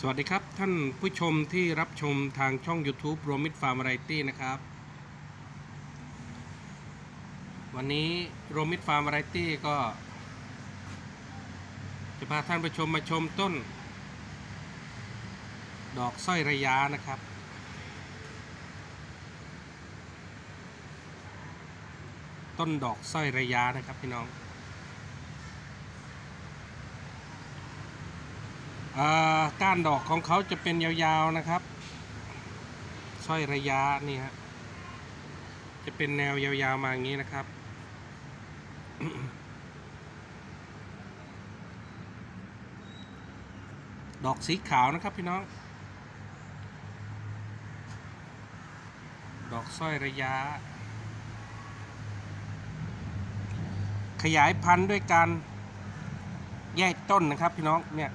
สวัสดีครับ ท่านผู้ชมที่รับชมทางช่อง YouTube รวมมิตรฟาร์มไรตี้นะครับ วันนี้รวมมิตรฟาร์มไรตี้ก็ จะพาท่านผู้ชมมาชมต้น ดอกสร้อยระยะนะครับ ต้นดอกสร้อยระยะนะครับพี่น้อง อ่า ก้านดอกของเขาจะเป็นยาวๆนะครับสร้อยระยะนี่ฮะจะเป็นแนวยาวๆมาอย่างนี้นะครับ ดอกสีขาวนะครับพี่น้อง ดอกสร้อยระยะ ขยายพันธุ์ด้วยการแยกต้นนะครับพี่น้องเนี่ย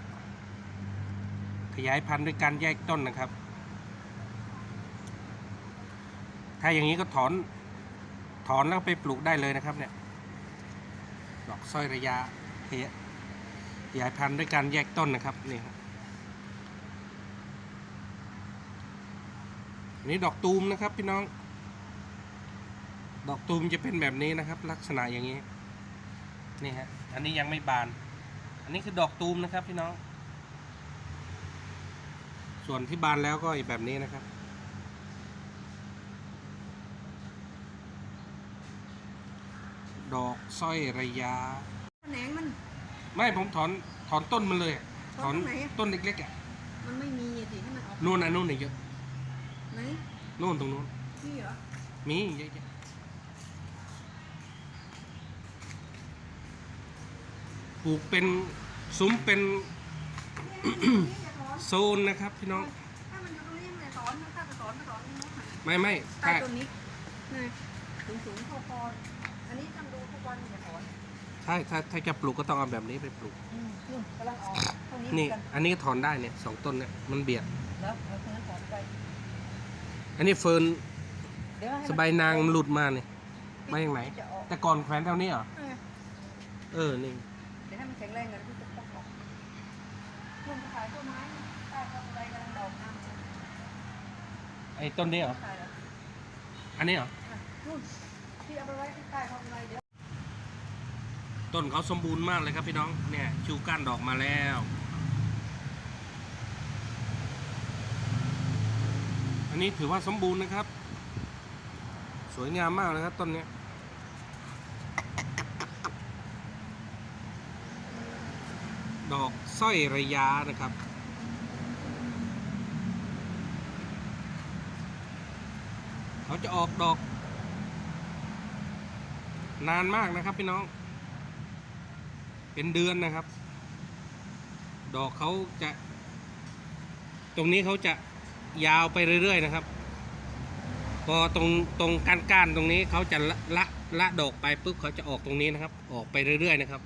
ยายพันธุ์ด้วยการแยกต้นนะครับ ถ้าอย่างนี้ก็ถอนถอนแล้วไปปลูกได้เลยนะครับเนี่ยดอกสร้อยระยะขยายขยายพันธุ์ด้วยการแยกต้นนะครับนี่นนี้ดอกตูมนะครับพี่น้อง ดอกตูมจะเป็นแบบนี้นะครับ ลักษณะอย่างนี้นี่ฮะอันนี้ยังไม่บาน อันนี้คือดอกตูมนะครับพี่น้อง ส่วนที่บานแล้วก็อีกแบบนี้นะครับ ดอกสร้อยระยะแขนงมัน ไม่ผมถอนถอนต้นมันเลยอะถถออนนตรงไหนอะ ต้นเล็กๆอะมันไม่มีอะสิให้มันออกนู่นน่ะนู่นน่ะเยอะไหนนู่นตรงนู้นนี่เหรอมีเยอะแยะปลูกเป็นซุ้มเป็นเนี่ยมันอยู่ตรงนี้อย่าถอน โซนนะครับพี่น้อง ถ้ามันอยู่ตรงนี้มันอย่าถอนนะถ้าจะถอนก็ถอนตรงนู้นน่ะไม่ไม่ใต้ถ้าต้นนี้นี่สูงสูงๆเท่าคออันนี้ต้องดูทุกวันอย่าถอนใช่ถ้าถ้าจะปลูกก็ต้องเอาแบบนี้ไปปลูก อืมนู่นกำลังออกเท่านี้นี่ กันอันนี้ก็ถอนได้เนี่ยสองต้นเนี่ยมันเบียด แล้วเอาตรงนั้นถอนไปอันนี้เฟิร์นเดี๋ยวให้มันสบายนางมันหลุดมาเนี่ยมาจากไหน จะออกแต่ก่อนแขวนเท่านี้เหรอ เออ เออ นี่ เดี๋ยวให้มันแข็งแรงกันที่จะ ต้องออกนู่นก็ขายต้นไม้นะใต้ต้นอะไรกำลังดอกน้ำไอ้ต้นนี้เหรอ ขายแล้วอันนี้เหรอ อะนู่นที่เอาไปไว้ที่ใต้ทำอะไรเดี๋ยวต้นเขาสมบูรณ์มากเลยครับพี่น้อง เนี่ยชูก้านดอกมาแล้ว อันนี้ถือว่าสมบูรณ์นะครับ สวยงามมากเลยครับต้นเนี้ย ดอกสร้อยระยะนะครับ เขาจะออกดอก นานมากนะครับพี่น้อง เป็นเดือนนะครับ ดอกเขาจะ ตรงนี้เขาจะยาวไปเรื่อย ๆ นะครับ พอตรงตรงก้านๆตรงนี้เขาจะละละละดอกไปปุ๊บเขาจะออกตรงนี้นะครับ ออกไปเรื่อย ๆ นะครับ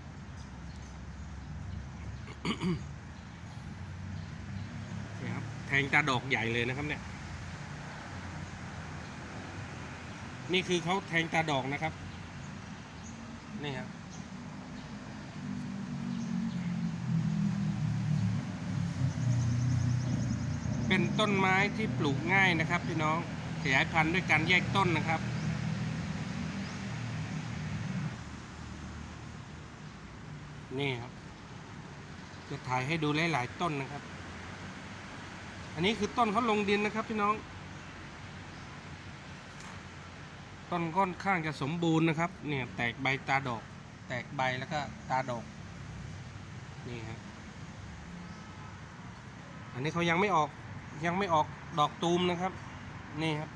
นี่ครับแทงตาดอกใหญ่เลยนะครับเนี่ย นี่คือเขาแทงตาดอกนะครับ นี่ครับเป็นต้นไม้ที่ปลูกง่ายนะครับพี่น้องขยายพันธุ์ด้วยการแยกต้นนะครับนี่ครับ จะถ่ายให้ดูหลาย ๆ ต้นนะครับ อันนี้คือต้นเขาลงดินนะครับพี่น้อง ต้นค่อนข้างจะสมบูรณ์นะครับ เนี่ยแตกใบตาดอก แตกใบแล้วก็ตาดอก นี่ครับ อันนี้เขายังไม่ออก ยังไม่ออกดอกตูมนะครับ นี่ครับ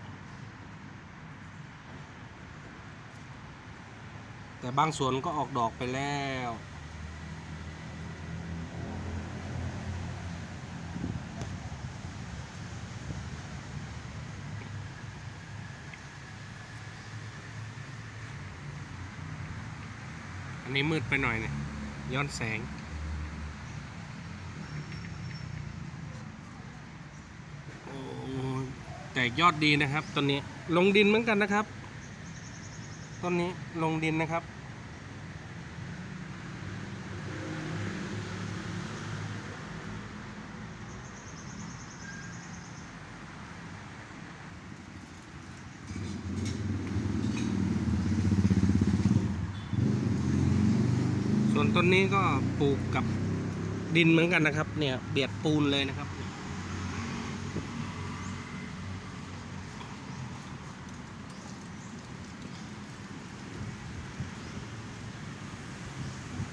แต่บางส่วนก็ออกดอกไปแล้ว อันนี้มืดไปหน่อยเนี่ยย้อนแสง โอ้แต่ยอดดีนะครับต้นนี้ลงดินเหมือนกันนะครับต้นนี้ลงดินนะครับ วนต้นนี้ก็ปลูกกับดินเหมือนกันนะครับ เนี่ยเบียดปูนเลยนะครับ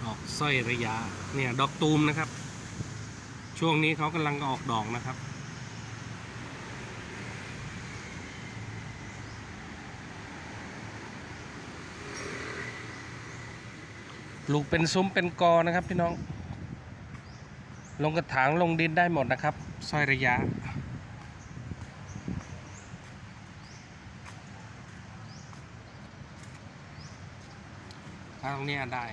ออกสร้อยระยะเนี่ยดอกตูมนะครับ ช่วงนี้เขากำลังออกดอกนะครับ ลูกเป็นซุ้มเป็นกอนะครับพี่น้อง ลงกระถางลงดินได้หมดนะครับสร้อยระยะ ตรงนี้ได้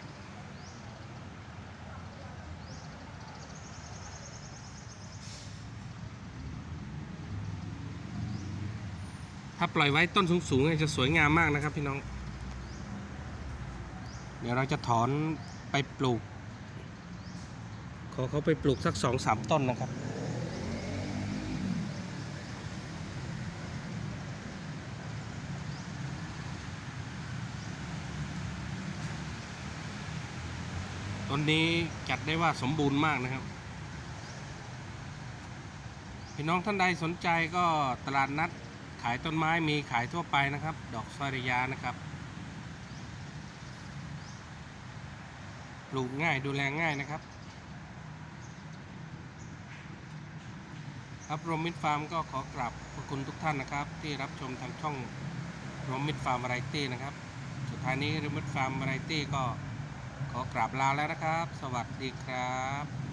ถ้าปล่อยไว้ต้นสูงๆจะสวยงามมากนะครับพี่น้อง เดี๋ยวเราจะถอนไปปลูก ขอเขาไปปลูกสักสองสามต้นนะครับ ต้นนี้จัดได้ว่าสมบูรณ์มากนะครับ พี่น้องท่านใดสนใจก็ตลาดนัดขายต้นไม้มีขายทั่วไปนะครับ ดอกซอยระยานะครับ ปลูกง่ายดูแลง่ายนะครับครับรมมิตรฟาร์มก็ขอกราบขอบคุณทุกท่านนะครับ ที่รับชมทางช่องรมมิตรฟาร์มไรตี้นะครับ สุดท้ายนี้รมมิตรฟาร์มไรตี้ก็ขอกราบลาแล้วนะครับ สวัสดีครับ